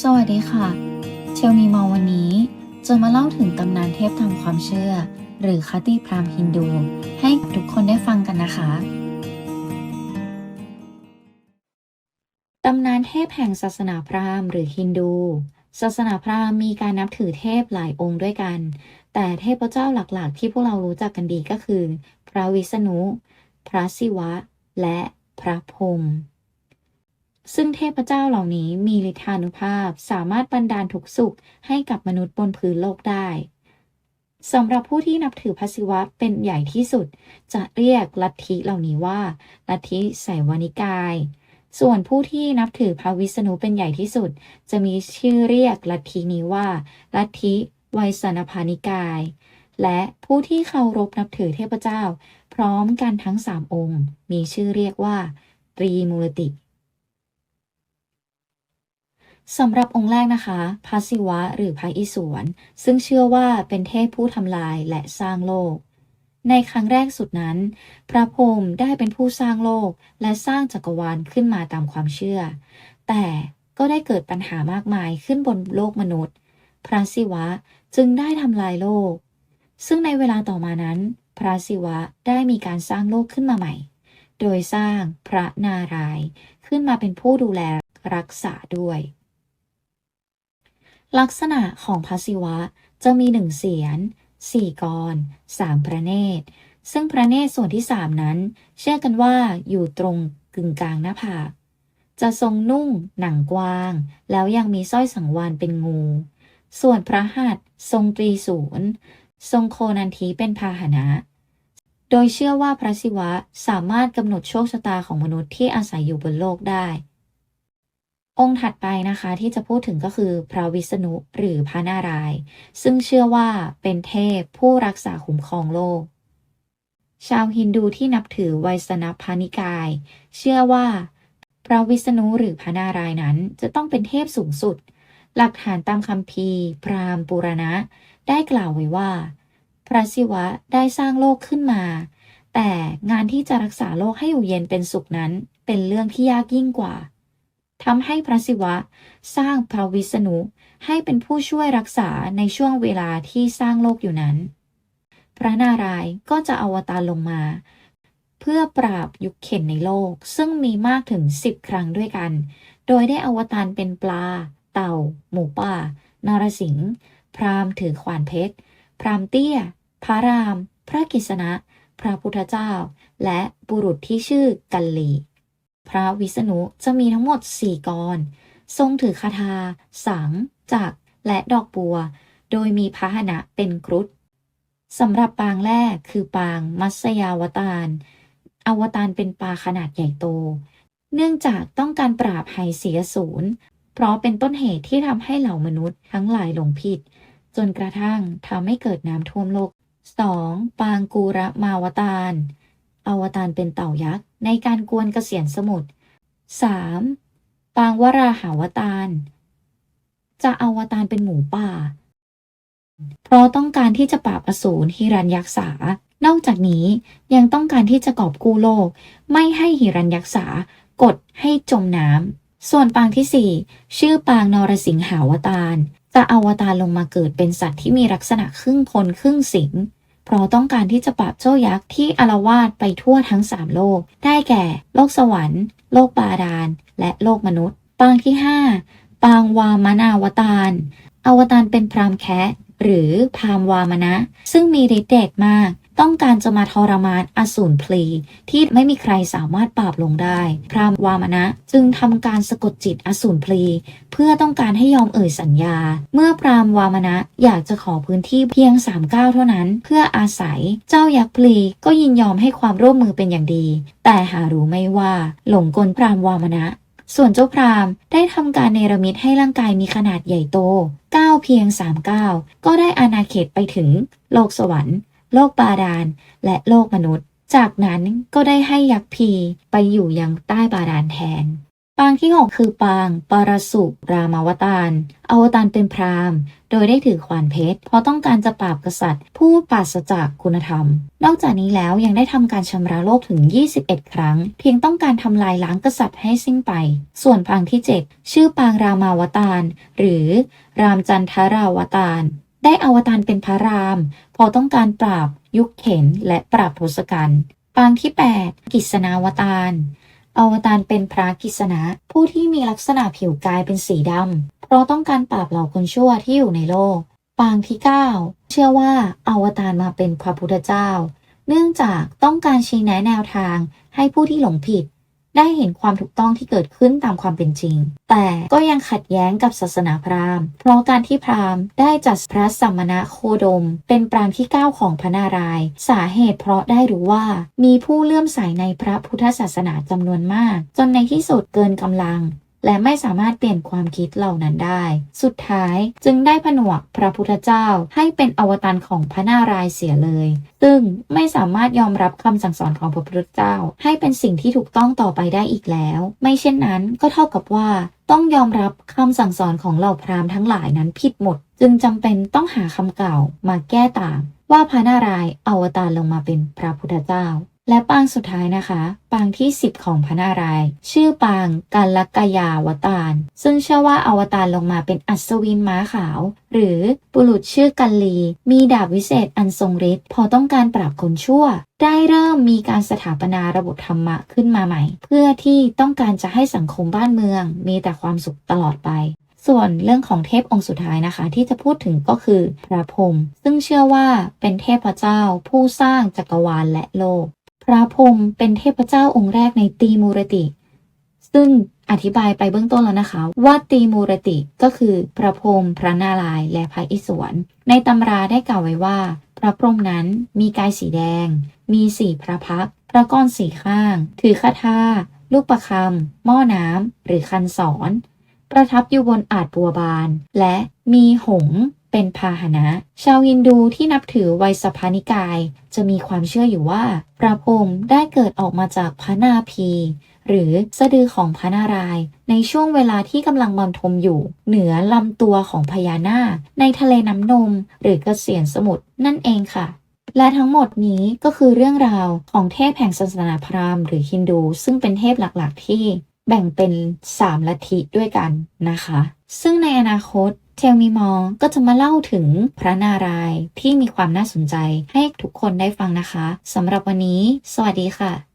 สวัสดีค่ะ เชลมีมอวันนี้จะมาเล่าถึงตำนานเทพทางความเชื่อ หรือคติพราหมณ์ฮินดู ให้ทุกคนได้ฟังกันนะคะ ตำนานเทพแห่งศาสนาพราหมณ์หรือฮินดู ศาสนาพราหมณ์มีการนับถือเทพหลายองค์ด้วยกัน แต่เทพเจ้าหลักๆ ที่พวกเรารู้จักกันดีก็คือ พระวิษณุ พระศิวะ และพระพรหม ซึ่งเทพเจ้าเหล่านี้มีฤทธานุภาพสามารถบันดาลทุกสุขให้กับมนุษย์บนพื้นโลกได้สำหรับผู้ที่นับถือพระศิวะเป็นใหญ่ที่สุด จะเรียกลัทธิเหล่านี้ว่า ลัทธิไสยวานิกาย ส่วนผู้ที่นับถือพระวิษณุเป็นใหญ่ที่สุด จะมีชื่อเรียกลัทธินี้ว่า ลัทธิไวยสานพานิกาย และผู้ที่เคารพนับถือเทพเจ้า พร้อมกันทั้งสามองค์ มีชื่อเรียกว่าตรีมูลติ สำหรับองค์แรกนะคะพระศิวะหรือพระอิศวร ซึ่งเชื่อว่าเป็นเทพผู้ทำลายและสร้างโลก ในครั้งแรกสุดนั้น พระพรหมได้เป็นผู้สร้างโลกและสร้างจักรวาลขึ้นมาตามความเชื่อ แต่ก็ได้เกิดปัญหามากมายขึ้นบนโลกมนุษย์ พระศิวะจึงได้ทำลายโลก ซึ่งในเวลาต่อมานั้น พระศิวะได้มีการสร้างโลกขึ้นมาใหม่ โดยสร้างพระนารายณ์ขึ้นมาเป็นผู้ดูแลรักษาด้วย ลักษณะของพระศิวะจะมีหนึ่งเสียนสี่กรสามพระเนตร ซึ่งพระเนตรส่วนที่สามนั้น เชื่อกันว่าอยู่ตรงกึ่งกลางหน้าผากจะทรงนุ่งหนังกวาง แล้วยังมีสร้อยสังวานเป็นงู ส่วนพระหัตถ์ทรงตรีศูนย์ทรงโคนันทีเป็นพาหนะ โดยเชื่อว่าพระศิวะสามารถกำหนดโชคชะตาของมนุษย์ที่อาศัยอยู่บนโลกได้ องค์ถัดไปนะคะที่จะพูดถึงก็คือพระวิษณุหรือพระนารายณ์ซึ่งเชื่อว่าเป็นเทพผู้รักษาคุ้มครองโลก ชาวฮินดูที่นับถือไวยสนพานิกาย เชื่อว่า พระวิษณุหรือพระนารายณ์นั้นจะต้องเป็นเทพสูงสุด หลักฐานตามคัมภีพราหมณ์ปุรณะ ได้กล่าวไว้ว่า พระศิวะได้สร้างโลกขึ้นมา แต่งานที่จะรักษาโลกให้อยู่เย็นเป็นสุขนั้น เป็นเรื่องที่ยากยิ่งกว่า ทำให้พระศิวะ สร้างพระวิษณุให้เป็นผู้ช่วยรักษาในช่วงเวลาที่สร้างโลกอยู่นั้น พระนารายณ์ก็จะอวตารลงมา เพื่อปราบยุคเข็นในโลก ซึ่งมีมากถึง10ครั้งด้วยกัน โดยได้อวตารเป็นปลา เต่า หมูป่านรสิงห์พราหมณ์ถือขวานเพชร พราหมณ์เตี้ย พระราม พระกฤษณะ พระพุทธเจ้า และบุรุษที่ชื่อกัลลี พระวิษณุจะมีทั้งหมด4กร ทรงถือคาถาสัง จัก และดอกบัว โดยมีพาหนะเป็นครุฑสำหรับปางแรกคือปางมัสยาวตารอวตารเป็นปลาขนาดใหญ่โต เนื่องจากต้องการปราบไฮเสียศูนย์เพราะเป็นต้นเหตุที่ทำให้เหล่ามนุษย์ทั้งหลายหลงผิด จนกระทั่งทำให้เกิดน้ำท่วมโลก 2. ปางกูระมาวตารอวตารเป็นเต่ายักษ์ ในการกวนเกษียณสมุทร 3. ปางวราหาวตารจะอวตารเป็นหมูป่า เพราะต้องการที่จะปราบอสูรฮิรัญยักษานอกจากนี้ยังต้องการที่จะกอบกู้โลก ไม่ให้ฮิรัญยักษากดให้จมน้ำ ส่วนปางที่ 4 ชื่อปางนรสิงหาวตารจะอวตารลงมาเกิดเป็นสัตว์ที่มีลักษณะครึ่งคนครึ่งสิง เพราะต้องการที่จะปราบเจ้ายักษ์ที่อารวาสไปทั่วทั้งสามโลก ได้แก่ โลกสวรรค์ โลกบาดาล และโลกมนุษย์ ปางที่ 5 ปางวามนาวตารอวตารเป็นพรามแคะหรือพรามวามนะ ซึ่งมีฤทธิ์เดชมาก ต้องการจะมาทรมานอสูรพลีที่ไม่มีใครสามารถปราบลงได้ พรามวามนะจึงทำการสะกดจิตอสูรพลีเพื่อต้องการให้ยอมเอ่ยสัญญา เมื่อพรามวามนะอยากจะขอพื้นที่เพียง3ก้าวเท่านั้น เพื่ออาศัยเจ้ายักษ์พลีก็ยินยอมให้ความร่วมมือเป็นอย่างดี แต่หารู้ไม่ว่าหลงกลพรามวามนะส่วนเจ้าพรามได้ทำการเนรมิตให้ร่างกายมีขนาดใหญ่โตก้าวเพียง3ก้าวก็ได้อาณาเขตไปถึงโลกสวรรค์ โลกบาดาลและโลกมนุษย์ จากนั้นก็ได้ให้ยักษ์พีไปอยู่ยังใต้บาดาลแทน ปางที่6คือปางปารสุรามาวตารอวตารเป็นพราหมณ์ โดยได้ถือขวานเพชร เพราะต้องการจะปราบกษัตริย์ ผู้ปราศจากคุณธรรม นอกจากนี้แล้วยังได้ทำการชำระโลกถึง 21 ครั้ง เพียงต้องการทำลายล้างกษัตริย์ให้สิ้นไป ส่วนปางที่ 7 ชื่อปางรามาวตารหรือรามจันทราวตาร ได้อวตารเป็นพระราม พอต้องการปราบยุคเข็นและปราบทศกัณฐ์ปางที่ 8 กิษณาวตารอวตารเป็นพระกิษณะผู้ที่มีลักษณะผิวกายเป็นสีดำ เพราะต้องการปราบเหล่าคนชั่วที่อยู่ในโลก ปางที่ 9 เชื่อว่าอวตารมาเป็นพระพุทธเจ้า เนื่องจากต้องการชี้แนะแนวทางให้ผู้ที่หลงผิด ได้เห็นความถูกต้องที่เกิดขึ้นตามความเป็นจริง แต่ก็ยังขัดแย้งกับศาสนาพราหมณ์ เพราะการที่พราหมณ์ได้จัดพระสัมมณโคดม เป็นปรางที่ 9 ของพระนารายณ์สาเหตุเพราะได้รู้ว่า มีผู้เลื่อมใสในพระพุทธศาสนาจำนวนมาก จนในที่สุดเกินกำลัง และไม่สามารถเปลี่ยนความคิดเหล่านั้นได้ สุดท้ายจึงได้ผนวกพระพุทธเจ้าให้เป็นอวตารของพระนารายณ์เสียเลย ซึ่งไม่สามารถยอมรับคำสั่งสอนของพระพุทธเจ้า ให้เป็นสิ่งที่ถูกต้องต่อไปได้อีกแล้ว ไม่เช่นนั้นก็เท่ากับว่าต้องยอมรับคำสั่งสอนของเหล่าพราหมณ์ทั้งหลายนั้นผิดหมด จึงจำเป็นต้องหาคำเก่ามาแก้ต่าง ว่าพระนารายณ์อวตารลงมาเป็นพระพุทธเจ้า และปางสุดท้ายนะคะ ปางที่ 10 ของพระนารายณ์ชื่อปางกัลกยาวตาร ซึ่งเชื่อว่าอวตารลงมาเป็นอัศวินม้าขาว หรือบุรุษชื่อกัลลี มีดาบวิเศษอันทรงฤทธิ์พอต้องการปราบคนชั่ว ได้เริ่มมีการสถาปนาระบบธรรมะขึ้นมาใหม่ เพื่อที่ต้องการจะให้สังคมบ้านเมือง มีแต่ความสุขตลอดไปส่วนเรื่องของเทพองค์สุดท้ายนะคะ ที่จะพูดถึงก็คือพระพรหมซึ่งเชื่อว่าเป็นเทพเจ้าผู้สร้างจักรวาลและโลก พระพรหมเป็นเทพเจ้าองค์แรกในตีมูรติ ซึ่งอธิบายไปเบื้องต้นแล้วนะคะ ว่าตีมูรติก็คือพระพรหมพระนารายณ์และพระอิศวรในตำราได้กล่าวไว้ว่า พระพรหมนั้นมีกายสีแดง มีสี่พระพักพระก้อนสี่ข้าง ถือคาถาลูกประคำหม้อน้ำหรือคันสอน ประทับอยู่บนอาจบัวบาน และมีหง เป็นพาหนะ ชาวฮินดูที่นับถือไวยสภานิกาย จะมีความเชื่ออยู่ว่า พระพรหมได้เกิดออกมาจากพระนาภีหรือสะดือของพระนารายณ์ในช่วงเวลาที่กำลังบำทมอยู่ เหนือลำตัวของพญานาคในทะเลน้ำนม หรือกระเกษียนสมุทรนั่นเองค่ะ และทั้งหมดนี้ก็คือเรื่องราวของเทพแห่งศาสนาพราหมณ์หรือฮินดู ซึ่งเป็นเทพหลักๆ ที่แบ่งเป็น 3 ลัทธิด้วยกันนะคะ ซึ่งในอนาคต เทลมีมอก็จะมาเล่าถึงพระนารายณ์ที่มีความน่าสนใจให้ทุกคนได้ฟังนะคะสำหรับวันนี้ สวัสดีค่ะ